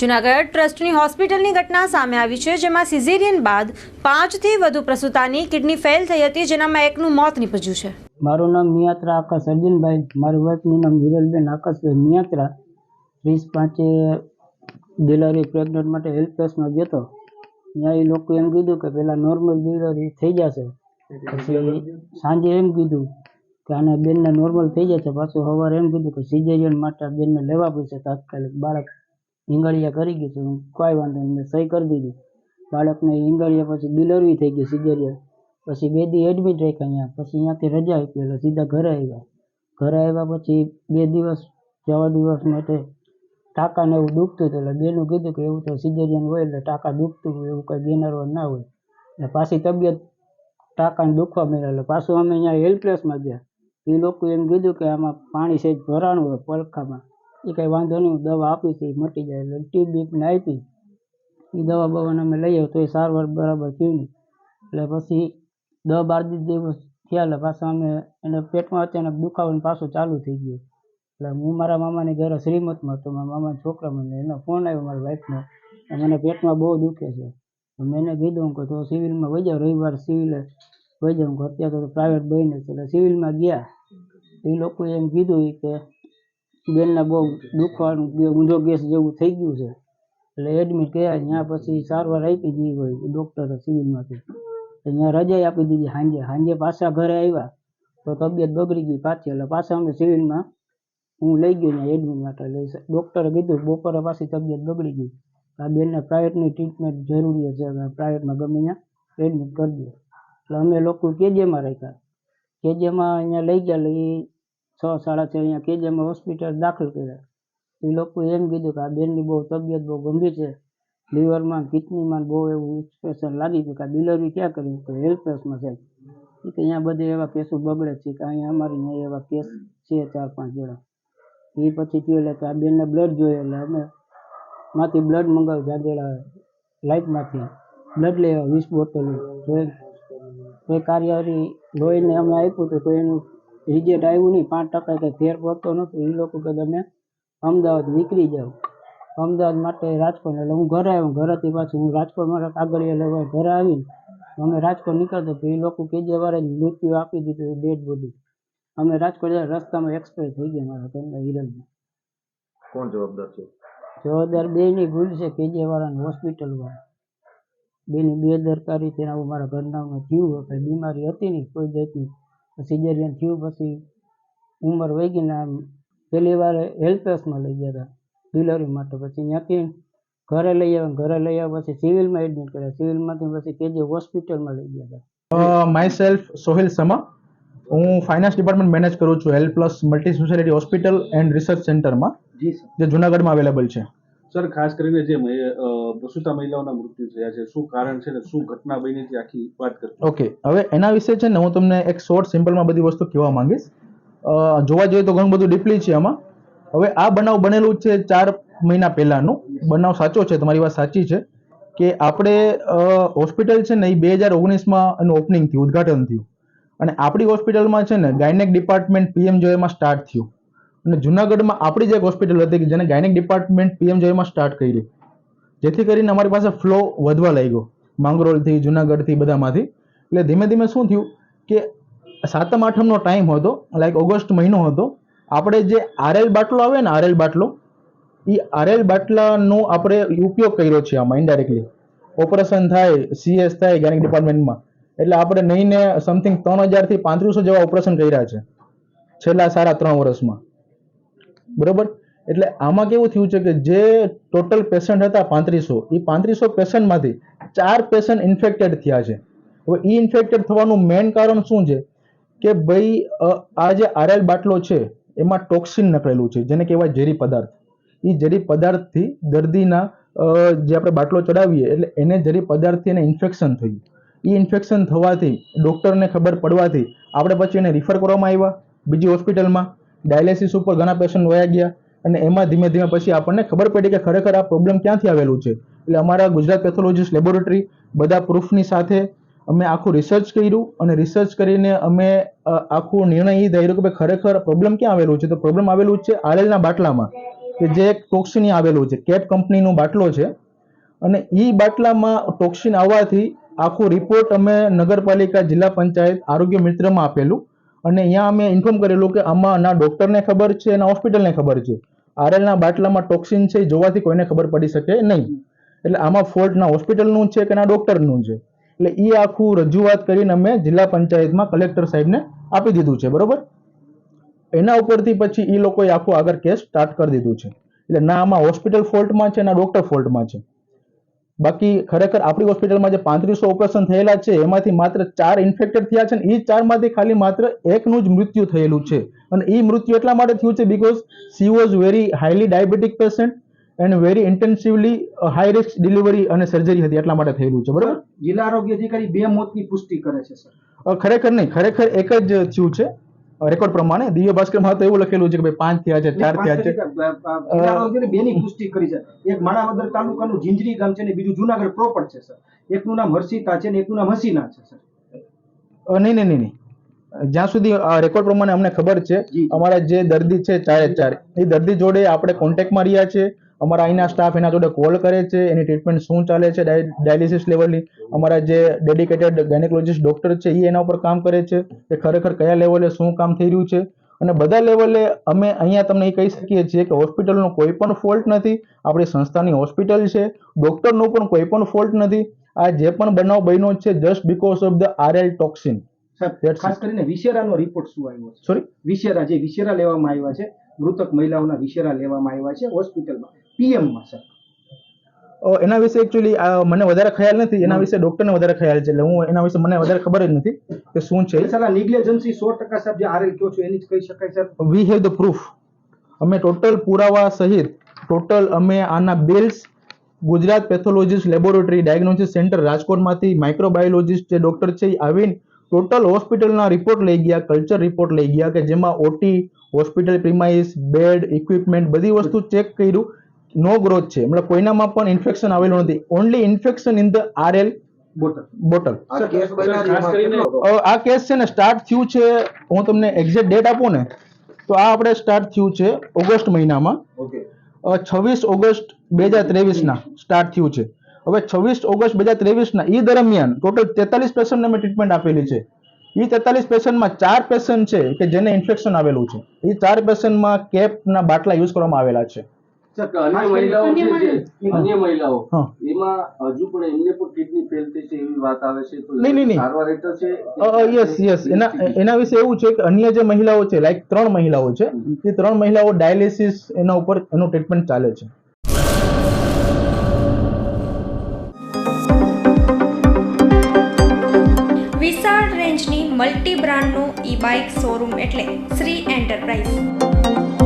જુનાગઢ ટ્રસ્ટની હોસ્પિટલની ઘટના સામે આવી છે, જેમાં સિઝેરિયન બાદ પાંચથી વધુ પ્રસૂતાની કિડની ફેલ થઈ હતી, જેનામાં એકનું મોત નીપજ્યું છે. મારું નામ મિયાત્રા આકાશ અર્જુનભાઈ, મારું વાઈફનું નામ હિરલબેન આકાશભાઈ મિયાત્રા વીસ પાંચે ડિલિવરી પ્રેગ્નન્ટ માટે હેલ્પેસમાં ગયો હતો. ત્યાં એ લોકો એમ કીધું કે પહેલાં નોર્મલ ડિલિવરી થઈ જશે. પછી સાંજે એમ કીધું કે આને બેનને નોર્મલ થઈ જશે. પાછું સવારે એમ કીધું કે સિઝેરિયન માટે બેનને લેવા પડશે તાત્કાલિક બાળક. ઈંગળિયા કરી ગયું હું કોઈ વાંધો નહીં સહી કરી દીધી. બાળકને ઈંગળિયા પછી ડિલિવરી થઈ ગઈ સિઝેરિયન પછી બે દી એડમિટ રાખ્યા અહીંયા. પછી અહીંયાથી રજા આપી એટલે સીધા ઘરે આવ્યા. ઘરે આવ્યા પછી બે દિવસ, જવા દિવસ માટે ટાંકાને એવું દુખતું હતું એટલે બેનું કીધું કે એવું તો સિઝેરિયન હોય એટલે ટાંકા દુખતું હોય, એવું કંઈ બેનરવા ના હોય. એટલે પાછી તબિયત ટાંકાને દુખવા મળ્યા એટલે પાછું અમે અહીંયા હેલ્પલેસમાં ગયા. એ લોકો એમ કીધું કે આમાં પાણી સહેજ ભરાણું હોય પડખામાં એ કંઈ વાંધો નહીં, દવા આપી હતી એ મટી જાય. એટલે ટ્યુબ બીપને આપી. એ દવા બવાને અમે લઈ આવ્યો તો એ સારવાર બરાબર થયું નહીં. એટલે પછી દસ બાર દિવસ થયા, એટલે પાછા અમે એને પેટમાં અચાનક દુખાવાનું પાછું ચાલુ થઈ ગયું. એટલે હું મારા મામાની ઘરે શ્રીમતમાં હતો, મારા મામાના છોકરા મને, એનો ફોન આવ્યો મારા વાઈફનો મને પેટમાં બહુ દુખે છે. મેં એને કીધું કે તો સિવિલમાં વહી જાઓ, રવિવાર સિવિલે વહી જાઉં અત્યારે તો પ્રાઇવેટ બહીને છે, એટલે સિવિલમાં ગયા. એ લોકોએ એમ કીધું કે બેનને બહુ દુખવાનું બે ઊંધો ગેસ જેવું થઈ ગયું છે. એટલે એડમિટ કર્યા, ત્યાં પછી સારવાર આપી દીધી હોય ડૉક્ટરે સિવિલમાંથી. અહીંયા રજા આપી દીધી સાંજે. સાંજે પાછા ઘરે આવ્યા. તો તબિયત બગડી ગઈ પાછી. એટલે પાછા અમે સિવિલમાં હું લઈ ગયો ત્યાં એડમિટ માટે. એટલે ડૉક્ટરે કીધું, બપોરે પાછી તબિયત બગડી ગઈ. આ બેનને પ્રાઇવેટની ટ્રીટમેન્ટ જરૂરી છે. પ્રાઇવેટમાં ગમે ત્યાં એડમિટ કરી દો. એટલે અમે લોકો કેજેમાં રાખ્યા. કેજેમાં અહીંયા લઈ ગયા, એટલે એ છ સાડા છ અહીંયા કેજેમાં હોસ્પિટલ દાખલ કર્યા. એ લોકોએ એમ કીધું કે આ બેનની બહુ તબિયત બહુ ગંભીર છે. લીવરમાં કિડનીમાં બહુ એવું એક્સપ્રેશન લાગી ગયું કે આ ડિલિવરી ક્યાં કર્યું તો હેલ્પેસમાં છે. કે અહીંયા બધે એવા કેસો બગડે છે કે અહીંયા અમારી અહીંયા એવા કેસ છે ચાર પાંચ જણા. એ પછી થયું એટલે કે આ બેનને બ્લડ જોઈએ એટલે અમે માંથી બ્લડ મંગાવ્યું જાજેડા લાઇટમાંથી બ્લડ લેવા વીસ બોટલ એ કાર્યવાહી લોહીને અમે આપ્યું હતું તો એનું રિઝલ્ટ આવ્યું નહીં પાંચ ટકા કંઈ ફેર પડતો નથી. એ લોકો કે તમે અમદાવાદ નીકળી જાઓ. અમદાવાદ માટે રાજકોટ એટલે હું ઘરે આવ્યો ઘરેથી પાછું હું રાજકોટ મારા કાગળિયા લેવા ઘરે આવીને અમે રાજકોટ નીકળતો તો એ લોકો કેજે વારે મૃત્યુ આપી દીધું ડેડ બોડી. અમે રાજકોટ રસ્તામાં એક્સપાયર થઈ ગયા મારા ઘરના હિરલમાં કોણ જવાબદાર છે? જવાબદાર બેની ભૂલ છે કેજે વાળાની હોસ્પિટલ વાળા. બેની બેદરકારીથી તેના મારા ઘરનામાં થયું હોય બીમારી હતી નહીં કોઈ જાતની. સિઝેરિયન થયું પછી ઉંમર વહી ગઈ ને આમ પહેલી વાર હેલ્પેસમાં લઈ ગયા હતા ડિલિવરી માટે. પછી ત્યાંથી ઘરે લઈ આવ્યા ઘરે લઈ આવ્યા પછી સિવિલમાં એડમિટ કર્યા. સિવિલમાંથી પછી કેજે હોસ્પિટલમાં લઈ ગયા હતા માય સેલ્ફ સોહેલ સમા. હું ફાઇનાન્સ ડિપાર્ટમેન્ટ મેનેજ કરું છું. Help plus multi speciality hospital and research સેન્ટરમાં જે જુનાગઢમાં અવેલેબલ છે. સર, ખાસ કરીને જે પ્રસૂતા મહિલાઓના મૃત્યુ થયા છે, શું કારણ છે ને શું ઘટના બની છે, આખી વાત કરી ઓકે, હવે એના વિશે છે ને હું તમને એક શોર્ટ સિમ્પલમાં બધી વસ્તુ કહેવા માંગીશ. જોવા જઈએ તો ઘણું બધું ડીપલી છે આમાં. હવે આ બનાવ બનેલું છે ચાર મહિના પહેલાનું. બનાવ સાચો છે, તમારી વાત સાચી છે કે આપણે હોસ્પિટલ છે ને એ બે હજાર ઓગણીસમાં એનું ઓપનિંગ થયું, ઉદ્ઘાટન થયું. અને આપણી હોસ્પિટલમાં છે ને ગાયનેક ડિપાર્ટમેન્ટ પીએમ પીએમજોએમાં સ્ટાર્ટ થયું. અને જુનાગઢમાં આપણી જ એક હોસ્પિટલ હતી કે જેને ગાયનિક ડિપાર્ટમેન્ટ પીએમજોએમાં સ્ટાર્ટ કરી. જેથી કરીને અમારી પાસે ફ્લો વધવા લાગ્યો. માંગરોળથી, જુનાગઢથી બધામાંથી. એટલે ધીમે ધીમે શું થયું કે સાતમ, આઠમનો ટાઈમ હતો લાઈક ઓગસ્ટ મહિનો હતો. આપણે જે આરએલ બાટલો આવે ને આરએલ બાટલો, એ આરએલ બાટલાનો આપણે ઉપયોગ કર્યો છે આમાં ઇન્ડાયરેક્ટલી ઓપરેશન થાય સીએસ થાય ગાયનિક ડિપાર્ટમેન્ટમાં એટલે આપણે નહીંને સમથિંગ ત્રણ હજારથી પાંત્રીસો જેવા ઓપરેશન કર્યા છે. છેલ્લા સાડા ત્રણ વર્ષમાં. બરોબર? એટલે આમાં કેવું થયું છે કે જે ટોટલ પેશન્ટ હતા પાંત્રીસો એ પાંત્રીસો પેશન્ટમાંથી ચાર પેશન્ટ ઇન્ફેક્ટેડ થયા છે. હવે એ ઇન્ફેક્ટેડ થવાનું મેઇન કારણ શું છે? કે ભાઈ આ જે આરએલ બાટલો છે, એમાં ટોક્સિન નકળેલું છે, જેને કહેવાય ઝેરી પદાર્થ. એ ઝેરી પદાર્થથી દર્દીના જે આપણે બાટલો ચડાવીએ, એટલે એને ઝેરી પદાર્થથી એને ઇન્ફેક્શન થયું. એ ઇન્ફેક્શન થવાથી ડૉક્ટરને ખબર પડવાથી, આપણે પછી એને રિફર કરવામાં આવ્યા, બીજી હોસ્પિટલમાં ડાયાલિસિસ ઉપર ઘણા પેશન્ટ વયા ગયા અને એમાં ધીમે ધીમે પછી આપણને ખબર પડી કે ખરેખર આ પ્રોબ્લેમ ક્યાંથી આવેલું છે. એટલે અમારા ગુજરાત પેથોલોજીસ્ટ લેબોરેટરી બધા પ્રૂફની સાથે અમે આખું રિસર્ચ કર્યું અને રિસર્ચ કરીને અમે આખું નિર્ણય એ ધાર્યો કે ભાઈ ખરેખર પ્રોબ્લેમ ક્યાં આવેલું છે? તો પ્રોબ્લેમ આવેલું છે આરએલના બાટલામાં, કે જે એક ટોક્સિન આવેલું છે કેપ કંપનીનું બાટલો છે. અને એ બાટલામાં ટોક્સિન આવવાથી આખો રિપોર્ટ અમે નગરપાલિકા જિલ્લા પંચાયત આરોગ્ય મિત્રમાં આપેલું. અને અહીંયા અમે ઇન્ફોર્મ કરેલું કે આમાં ના ડોક્ટરને ખબર છે ના હોસ્પિટલને ખબર છે. આરએલના બાટલામાં ટોક્સિન છે જોવાથી કોઈને ખબર પડી શકે નહીં. એટલે આમાં ફોલ્ટ ના હોસ્પિટલનું છે કે ના ડૉક્ટરનું છે. એટલે એ આખું રજૂઆત કરીને અમે જિલ્લા પંચાયતમાં કલેક્ટર સાહેબને આપી દીધું છે, બરોબર? એના ઉપરથી પછી એ લોકોએ આખું આગળ કેસ સ્ટાર્ટ કરી દીધું છે. એટલે ના આમાં હોસ્પિટલ ફોલ્ટમાં છે, ના ડૉક્ટર ફોલ્ટમાં છે. બાકી ખરેખર આપણી હોસ્પિટલમાં જે પાંત્રીસો ઓપરેશન થયેલા છે એમાંથી માત્ર ચાર ઇન્ફેક્ટેડ થયા છે ને એ ચારમાંથી ખાલી માત્ર એકનું જ મૃત્યુ થયેલું છે. અને એ મૃત્યુ એટલા માટે થયું છે because she was very highly diabetic patient and very intensively high risk delivery અને સર્જરી હતી એટલા માટે થયેલું છે બરાબર? જિલ્લા આરોગ્ય અધિકારી બે મોતની પુષ્ટિ કરે છે સર. ખરેખર નહીં ખરેખર એક જ થયું છે. રેકોર્ડ પ્રમાણે દિવ્ય ભાસ્કરમાં તો એવું લખેલું છે કે ભાઈ પાંચ થયા છે ચાર થયા છે. બેની પુષ્ટિ કરી છે. એક માણાવદર તાલુકાનું ઝીંઝરી ગામ છે ને બીજું જુનાગઢ પ્રોપર છે સર. એકનું નામ હર્ષિતા છે ને એકનું નામ હસીના છે સર. નહીં નહીં નહીં જ્યાં સુધી રેકોર્ડ પ્રમાણે અમને ખબર છે. અમારા જે દર્દી છે ચારે ચાર. એ દર્દી જોડે આપણે કોન્ટેક્ટમાં રહ્યા છે. અમારા અહીંના સ્ટાફ એના જોડે કોલ કરે છે એની ટ્રીટમેન્ટ શું ચાલે છે ડાયાલિસિસ લેવલની અમારા જે ડેડિકેટેડ ગાયનેકોલોજીસ્ટ ડૉક્ટર છે એ એના ઉપર કામ કરે છે કે ખરેખર કયા લેવલે શું કામ થઈ રહ્યું છે. અને બધા લેવલે અમે અહીંયા તમને એ કહી શકીએ છીએ કે હોસ્પિટલનો કોઈ પણ ફોલ્ટ નથી. આપણી સંસ્થાની હોસ્પિટલ છે ડૉક્ટરનો પણ કોઈ પણ ફોલ્ટ નથી. આ જે પણ બનાવ બન્યો છે just because of the RL toxin ખાસ કરીને વિશેરાનો રિપોર્ટ શું આવ્યો છે? સોરી વિશેરા જે વિશેરા લેવામાં આવ્યા છે મૃતક મહિલાઓના વિશેરા લેવામાં આવ્યા છે હોસ્પિટલમાં પીએમમાં સર એના વિશે એકચ્યુઅલી મને વધારે ખ્યાલ નથી. એના વિશે ડોક્ટરને વધારે ખ્યાલ છે. એટલે હું એના વિશે મને વધારે ખબર જ નથી કે શું છે. સર આ નિગ્લેજન્સી સો ટકા સાહેબ જે આરએલ કયો છો એની જ કહી શકાય sir we have the proof અમે ટોટલ પુરાવા સહિત ટોટલ અમે આના bills Gujarat pathologist laboratory diagnosis centre રાજકોટમાંથી microbiologist જે ડોક્ટર છે એ આવીને ટોટલ હોસ્પિટલના રિપોર્ટ લઈ ગયા કલ્ચર રિપોર્ટ લઈ ગયા કે જેમાં OT hospital premise bed equipment બધી વસ્તુ ચેક કર્યું. નો ગ્રોથ છે. મતલબ કોઈનામાં પણ ઇન્ફેક્શન આવેલું નથી. Only infection in the RL bottle. આ કેસ છે ને સ્ટાર્ટ થયું છે. હું તમને એક્ઝેક્ટ ડેટ આપું ને તો આ આપણે સ્ટાર્ટ થયું છે ઓગસ્ટ મહિનામાં. છવ્વીસ ઓગસ્ટ બે હજાર ત્રેવીસના સ્ટાર્ટ થયું છે. હવે છવ્વીસ ઓગસ્ટ બે હજાર ત્રેવીસના એ દરમિયાન ટોટલ તેતાલીસ પેશન્ટને અમે ટ્રીટમેન્ટ આપેલી છે. એ તેતાલીસ પેશન્ટમાં ચાર પેશન્ટ છે કે જેને ઇન્ફેક્શન આવેલું છે. એ ચાર પેશન્ટમાં કેપના બાટલા યુઝ કરવામાં આવેલા છે. અન્ય મહિલાઓ છે અન્ય મહિલાઓ. એમાં હજુ પણ એમને પણ કિડની ફેલ થઈ છે એવી વાત આવે છે તો નહીં, નહીં, નહીં. સારવાર હેઠળ છે યસ યસ એના એના વિશે એવું છે કે અન્ય જે મહિલાઓ છે લાઈક ત્રણ મહિલાઓ છે એ ત્રણ મહિલાઓ ડાયાલિસિસ એના ઉપર એનું ટ્રીટમેન્ટ ચાલે છે. વિશાળ રેન્જની મલ્ટી બ્રાન્ડનું ઈ બાઇક શોરૂમ એટલે શ્રી એન્ટરપ્રાઇઝ